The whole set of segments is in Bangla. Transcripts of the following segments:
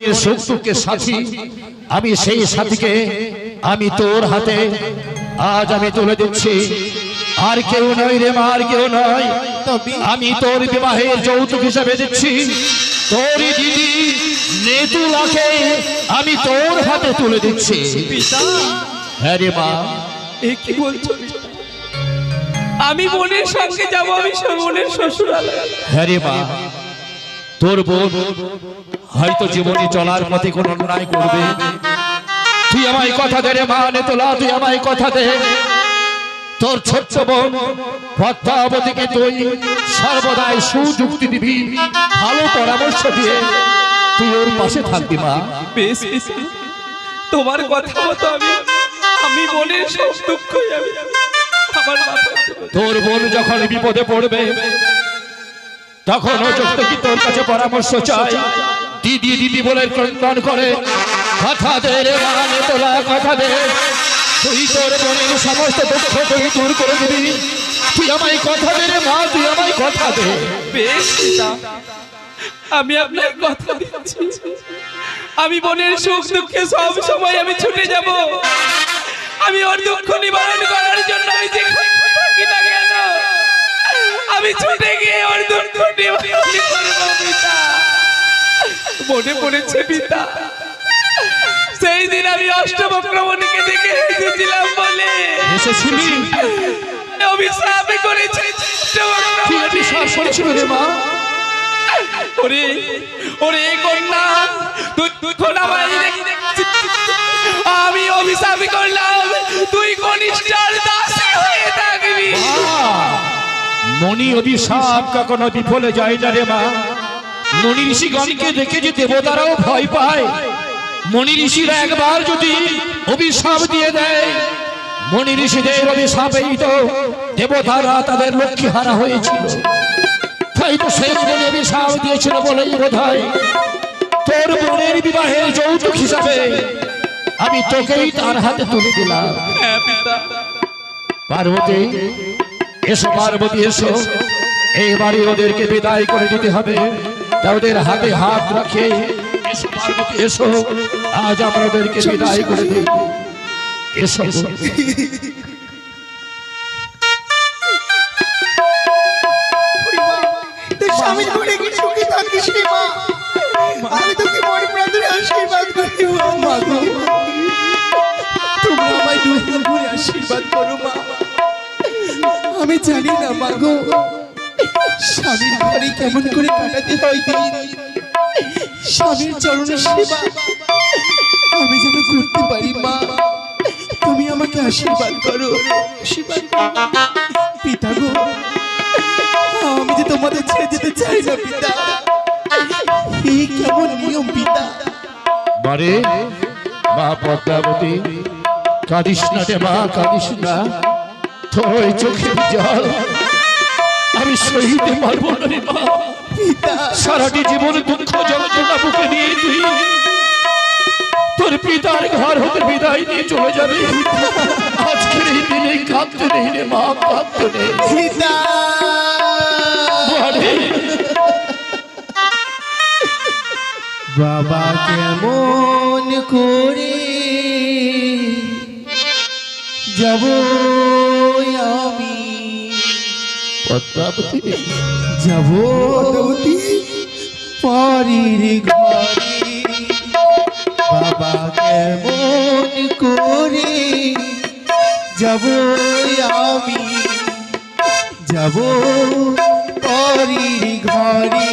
শত্রুকে সাথী আমি সেই সাথীকে আমি তোর হাতে আজ আমি তুলে দিচ্ছি। আর কেউ নয় রে মা আর কেউ নয়। আমি তোর বিবাহের যৌতুক হিসাবে দিচ্ছি। তোর দিদি নেতুলাকে আমি তোর হাতে তুলে দিচ্ছি। হ্যাঁ রে মা। কি বলছো? আমি বোনের সঙ্গে যাব আমি বোনের শ্বশুরালয়। হ্যাঁ রে মা। তোর বোন হয়তো জীবনে চলার পথে কোন অন্যায় করবে। তুই আমায় কথা দে রে মা নেতলা তুই আমায় কথা দে। তোর ছোট্ট বোন পদ্মাবতীকে তুই সর্বদাই সুযুক্তি দিবি ভালো পরামর্শ দিয়ে। তুই ওর পাশে থাকবি মা। বেশ তোমার কথা মতো আমি আমি বোনের সব দুঃখ আমি। তোর বোন যখন বিপদে পড়বে তখন কি তোর কাছে পরামর্শ চাই। দিদি দিদি বলে ক্রন্দন করে। কথা দে রে মানে তোলা কথা দে। তুই তোর বোনের সমস্ত দুঃখ তুই দূর করে দিবি। তুই আমায় কথা দে রে মা তুই আমায় কথা দে। বেশ আমি আপনার কথা দিচ্ছি। আমি বোনের সুখ দুঃখে সব সময় আমি ছুটে যাব। আমি ওর দুঃখ নিবারণ করার জন্য আমি যেখানে থাকি না কেন? আমি ছুটে গিয়ে ওর করব পিতা মনে পড়েছে পিতা। সেই দিন আমি অষ্টবক্রমণীকে দেখে এসেছিলাম বলে। অভিশাপ করেছে। মা? ওরে ওরে কন্যা আমি অভিশাপ করলাম। তুই কনিষ্ঠার দাসী হয়ে থাকবি। মনি অভিশাপ কখনো বিফলে যায় না রে মা। মনি ঋষিগণকে দেখে যে দেবতারাও ভয় পায়। মনি ঋষিরা একবার যদি অভিশাপ দিয়ে দেয় মনি ঋষিদের অভিশাপেই তো দেবতারা তাদের লক্ষ্মী হারা হয়েছিল। তাই তো সেই মনে অভিশাপ দিয়েছিল বলেই বোধ তোর বোনের বিবাহের যৌতুক হিসাবে আমি তোকেই তার হাতে তুলে দিলাম। হ্যাঁ পার্বতী এসো পার্বতী এসো। এইবারে ওদেরকে বিদায় করে দিতে হবে। তা ওদের হাতে হাত রাখে। এসো পার্বতী এসো। আজ আমরা ওদেরকে বিদায় করে দিই। এসো। তুই স্বামীর কি সুখী থাকিস রে মা? আমি তোকে আশীর্বাদ করি মা আমায় দুই আশীর্বাদ করো মা। আমি জানি না, মা গো। স্বামীর ঘরে কেমন করে কাটাতে হয় দিন। স্বামীর চরণে সেবা। আমি যেন করতে পারি, মা। তুমি আমাকে আশীর্বাদ করো। পিতা গো, আমি যে তোমাদের ছেড়ে যেতে চাই না, পিতা। এই কেমন নিয়ম, পিতা। মারে মা পদ্মাবতী, কাঁদিস না রে, মা, কাঁদিস না। তোর চোখের জল আমি সহিতে পারব না রে মা। পিতা সারাটি জীবন দুঃখ যন্ত্রণা বুকে নিয়ে তুই। তোর পিতার ঘর হতে বিদায় নিয়ে চলে যাবে। আজকের এই দিনে কাঁদতে নেই রে মা কাঁদতে নেই। বাবা কেমন করে? যাব পদ্মাবতী যাব পরীর ঘরে বাবা কেমন করে যাব আমি যাব পরীর ঘরে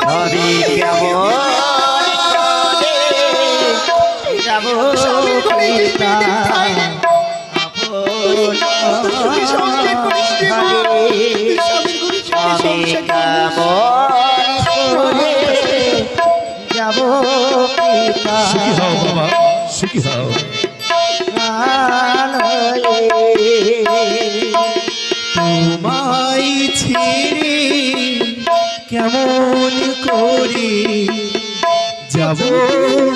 হরি কেমন যাব যাব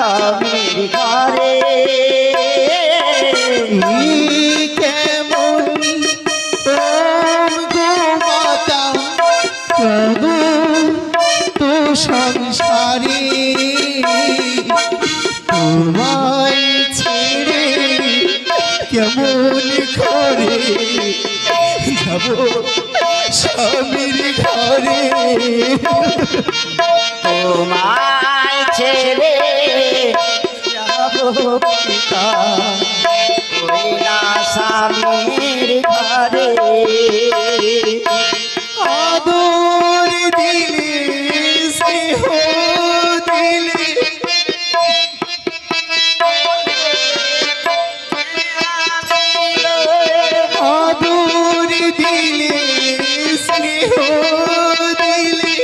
স্বামীর ঘরে কেমন মাতা? তো সংসারে? তোমায় ছেড়ে কেমন করে যাব স্বামীর ঘরে? তোমায় ছেড়ে পিতা না স্বামীর ঘরে আদর দিলে স্নেহ দিলে। আদর দিলে স্নেহ দিলে।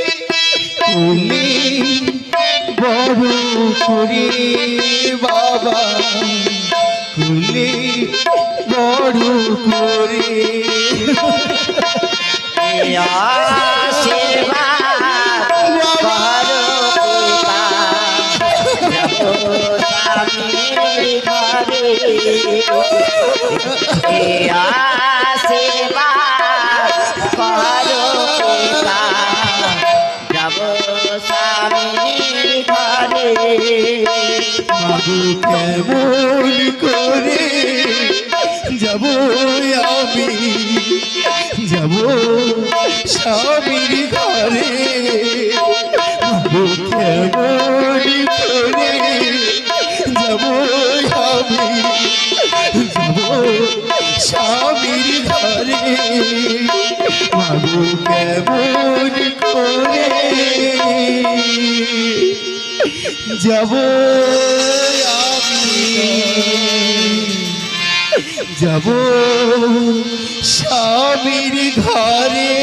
বড় করে। কুলে বড় করে আশীর্বাদ যাব আমি, যাব স্বামীর ঘরে। যাব আমি, যাব স্বামীর ঘরে। মাগো কেমন করে? যাব আমি। যাব স্বামীর ঘরে।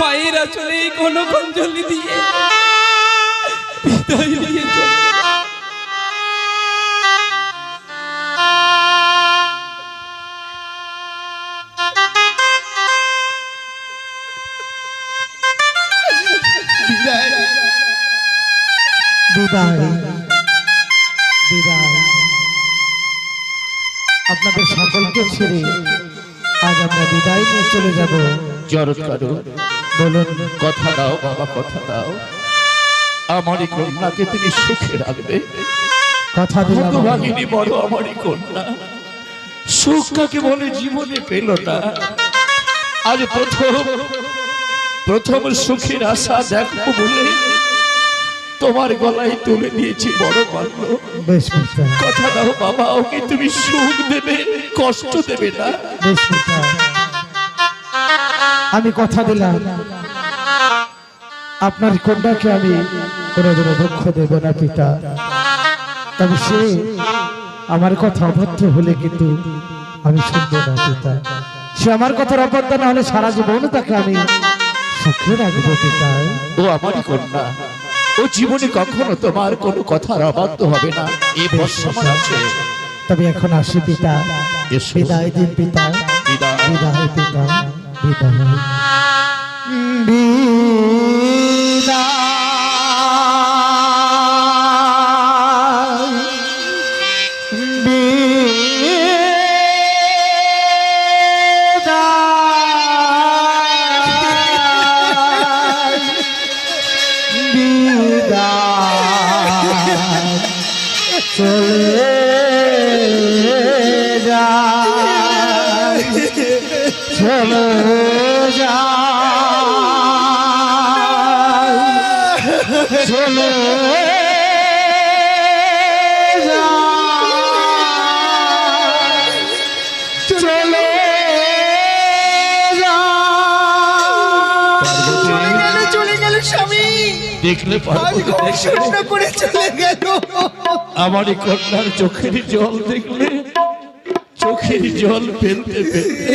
মায়েরা চলে কোন কঞ্জলি দিয়ে বিদায় দিয়ে বিদায়। বিদায়। বিদায়। আপনাদের সকলকে ছেড়ে আজ আমরা বিদায় নিয়ে চলে যাব। কারও বলুন। কথা দাও বাবা কথা দাও। আমারই কন্যাকে তুমি সুখে রাখবে। কথা দিলাম। হতভাগিনী বড় আমারই কন্যা। সুখ কাকে বলে? জীবনে পেল না। আজ প্রথম প্রথম সুখের আশা দেখব বলে। তোমার গলায় তুলে দিয়েছি বড় বাল্য বেশ কথা দাও বাবা ওকে তুমি সুখ দেবে কষ্ট দেবে না। বেশ আমি কথা দিলাম। আপনার কন্যাকে আমি কোনোদিনও দুঃখ দেব না পিতা। তবে সে আমার কথা অবদ্ধ হলে কিন্তু আমি শুনব না পিতা। সে আমার কথার অবদ্ধ না হলে সারা জীবন তাকে আমি সুখে রাখব পিতা। ও আমারই কন্যা। ও জীবনে কখনো তোমার কোনো কথার অবাধ্য হবে না। এ বর্ষমান আছে। তবে এখন আসি পিতা। এসো। বিদায় দিন পিতা। বিদায়। বিদায় পিতা। বিদায়। চলে যা। চলে দেখলে করে চলে গেল। আমারই কন্যার চোখের জল দেখলে চোখের জল ফেলতে ফেলতে।